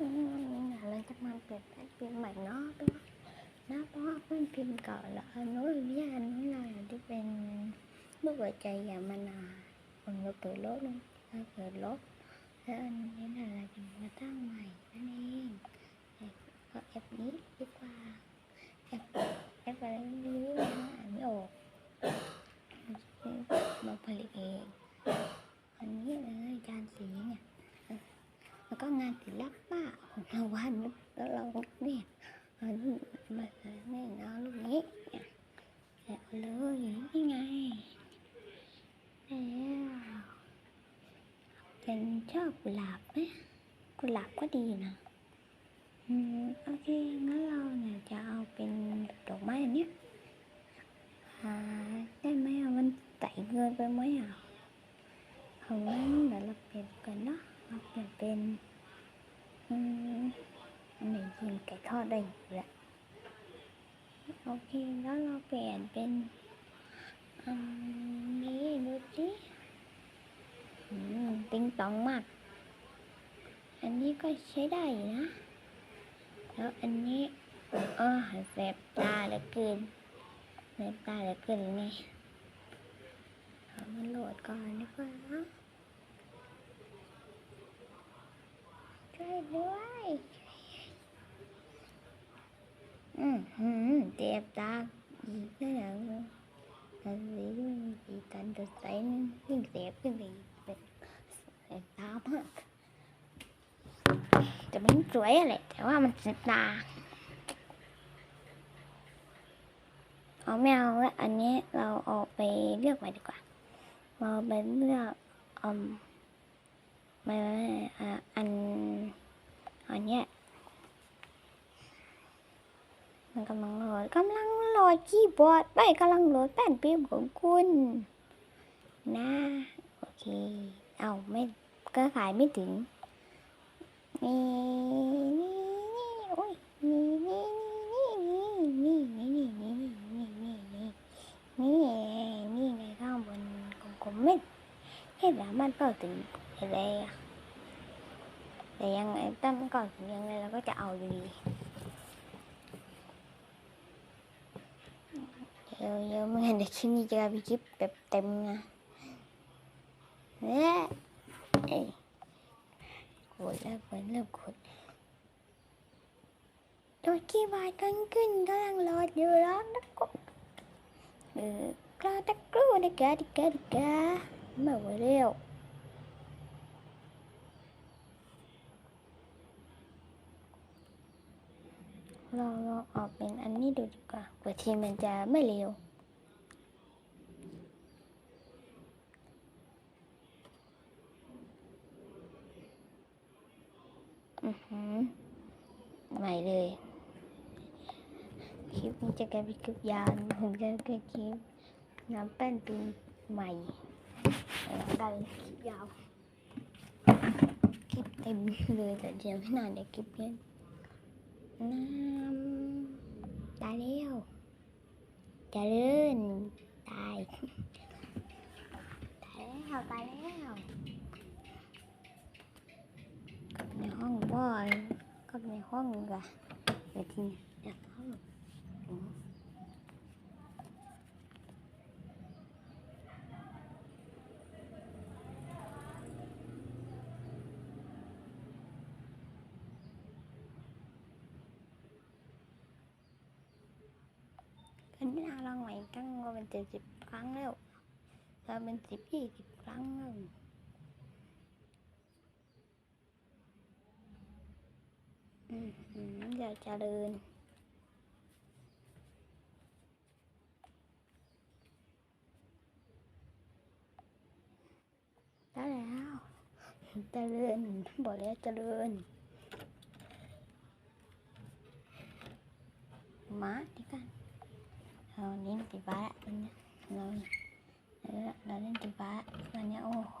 lên chắc mang tiền về phim mày nó đó nó có cái phim cờ là nói với anh nói là đi bên lúc vợ chạy và mình à. Mình nó cười lốt luôn nó cười lốt. Thế anh nghĩ là là người ta mày anh em. Em nghĩ đi qua. chắc là cù lạp ấy. Cù lạp có đi nè ừ, ok nó lo là cho bên đồ máy nhé. À đây mấy ông anh tại người với máy à? Không mấy đã lập biệt cần đó lập biệt bên ừ, mình nhìn cái kho đầy rồi ok đó là biệt bên um, nghĩ gì nữa ติงตองมาก อันนี้ก็ใช้ได้นะ แล้วอันนี้เออแสบตาเหลือเกินแสบตาเหลือเกินไงเอามาโหลดก่อนดีกว่านะช่วยด้วยอืมหืมเจ็บตาอีกแล้วนะแต่สีสีกันจะใสนั่นยิ่งเจ็บขึ้นไปอีก จ็บตามากแต่มันสวยอะไรแต่ว่ามันเจ็บตาเอาไม่เอาละอันนี้เราเอาไปเลือกใหม่ดีกว่าเราไปเลือกอืมไม่ไม่อะอันอันเนี้ยมันกำลังโหลดกำลังโหลดคีย์บอร์ดไม่กำลังโหลดแป้นพิมพ์ของคุณ นะ โอเค เอาไม่ ก็ขายไม่ถึง นี่นี่นี่โอ้ยนี่นี่นี่นี่นี่นี่นี่นี่นี่นี่นี่นี่นี่ในข้างบนของผมไม่เห็นแล้วมันเปิดถึงอะไรอะแต่ยังไงตั้งก่อนยังไงเราก็จะเอาอยู่ดีเยอะเยอะเหมื่อนกันเดี๋ยวคลิปนี้จะมีคลิปแบบเต็มนะเนี่ย เอ้ยกดแล้วกดเริ่มกดโดดกี่บาทกันขึ้นกำลังรออยู่แล้วนะกดเออกล้าตะกรูนะกะดิกะดิกะมาไวเร็วลองลองออกเป็นอันนี้ดูดีกว่าเผื่อทีมันจะไม่เร็ว อือหือ ใหม่เลย คลิปนี้จะกลายเป็นคลิปยาวเหมือนกันกับคลิปน้ำแป้นปีใหม่ได้คลิปยาว คลิปเต็มเลยแต่เดี๋ยวไม่นานเดี๋ยวคลิปเนี้น้ำตายแล้วจะเลื่อนตาย ตายแล้วตายแล้วกลับในห้องบ่อยกลับใน ห้องก่ะเดี๋ยวทีนี้อยากเข้าอืมอันนี้เราลองใหม่ตั้งว่าเป็นเจ็ดสิบครั้งแล้วเราเป็นสิบยี่สิบครั้งแล้ว อย่าเจริญได้แล้วเจริญบอกแล้วเจริญมาดีกันเราเล่นตีบ้าละวันนี้เราเราเล่นตีบ้าวันนี้โอ้โห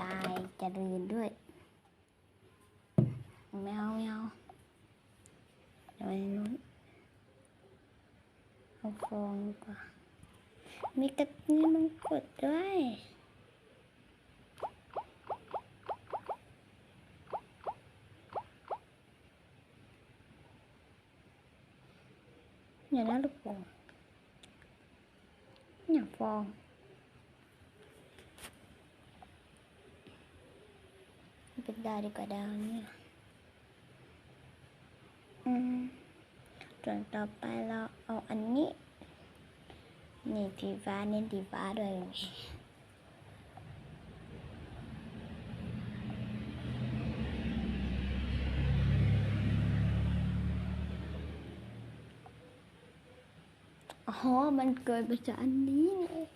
ตายเจริญด้วย mèo mèo. Rồi nuốt không còn quá mấy cách như mong cột đấy. Nhà nó lúc buồn nhà phong bên đây đi cả đào nha. ส่วนต่อไปเราเอาอันนี้ นี่สีฟ้าน้นสีฟ้าด้วยอ๋อ มันเกิดมาจากอันนี้นี่เอง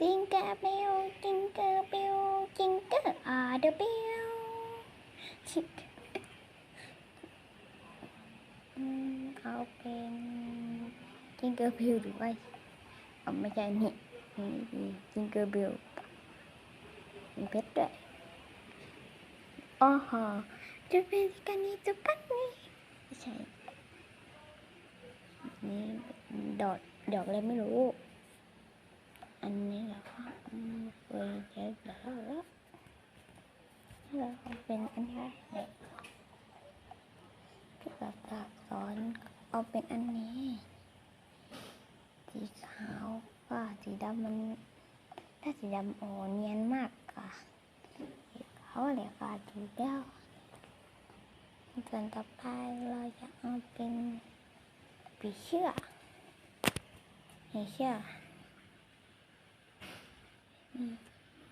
จิงเกอร์เบลจิงเกอร์เบลจิงเกอร์อาเดอร์เบลชิอืมเอาเป็นจิงเกอร์เบลหรือไม่เอาไม่ใช่นี่นี่จิงเกอร์เบลมีเพชรด้วยอ๋อฮะจะเป็นกันนี้จะกันนี้ไม่ใช่นี่ดอกดอกอะไรไม่รู้ อันนี้เหรอคะอืมเคยใช้แล้วแล้วแล้วเอาเป็นอันนี้เนี่ยที่แบบอักษรเอาเป็นอันนี้ สีขาวว่าสีดำมัน ถ้าสีดำโอเนียนมากค่ะสีขาวเลยค่ะถูแล้วส่วนต่อไปเราจะเอาเป็นปีเชื่อปีเชื่อ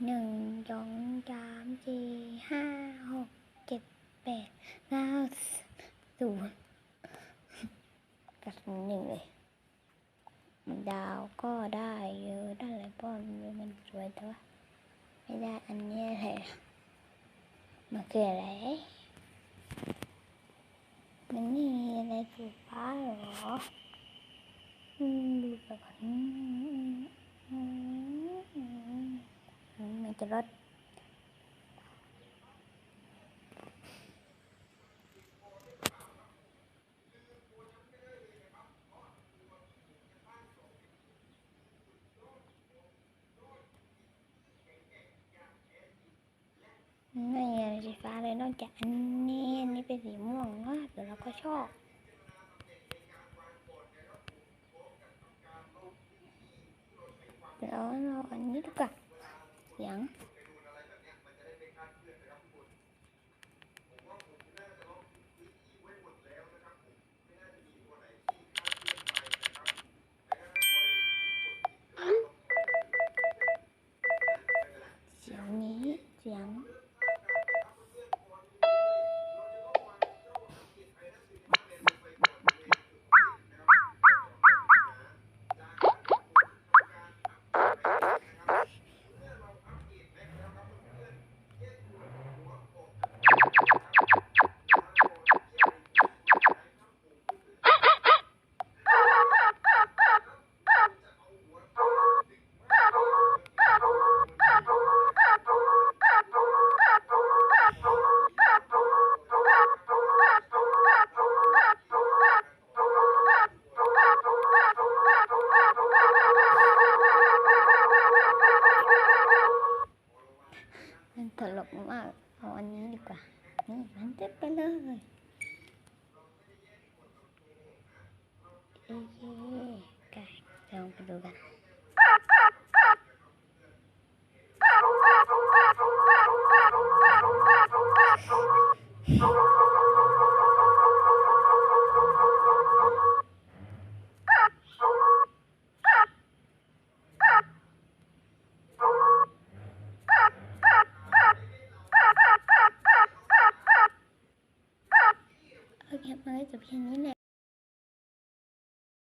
หนึ่งสองสามสี่ห้าหกเจ็ดแปดเก้าศูนย์กับหนึ่งเลยดาวก็ได้เยอะได้หลายป้อนมันสวยแต่ว่าไม่ได้อันนี้ยแหละมันคืออะไรมันนี่มีอะไรสีฟ้าเหรออืมดูไปก่อนอื มันจะลดไม่มีอะไรสีฟ้าเลยนอกจากอันนี้อันนี้เป็นสีม่วงนะแต่เราก็ชอบแล้วเราอันนี้ดี กว่าเสีย เอาอันนี้ดี